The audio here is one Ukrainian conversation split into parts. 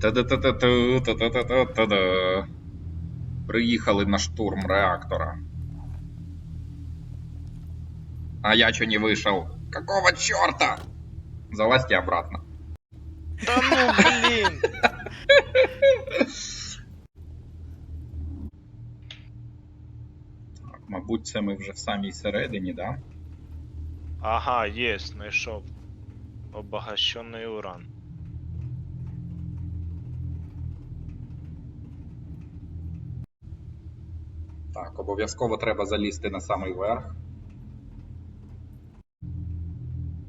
Та-да-та-та-ту, та-та-та-та-та-да. Приїхали на штурм реактора. А я чё не вышел? Какого черта? Залазьте обратно. Да ну, блин! Так, мабуть, це ми вже в самій середині, да? Ага, есть, знайшов. Обогащенный уран. Так, обов'язково треба залізти на самий верх.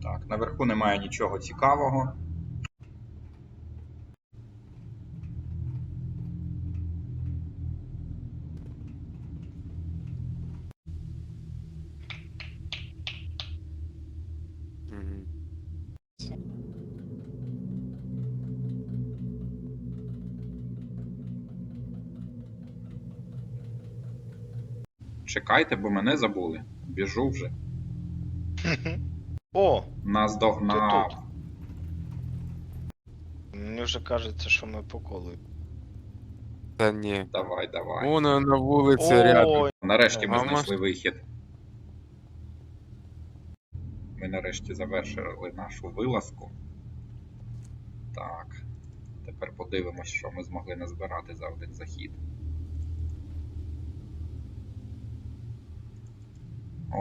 Так, наверху немає нічого цікавого. Чекайте, бо мене забули. Біжу вже. О! Нас догнав. Тут. Мені вже кажеться, що ми по колу. Та ні. Давай, давай. Воно на вулиці рядом. Нарешті ми А знайшли вихід. Ми нарешті завершили нашу вилазку. Так. Тепер подивимось, що ми змогли назбирати за один захід. o,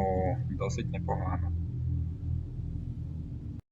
dosť nepomáha. No.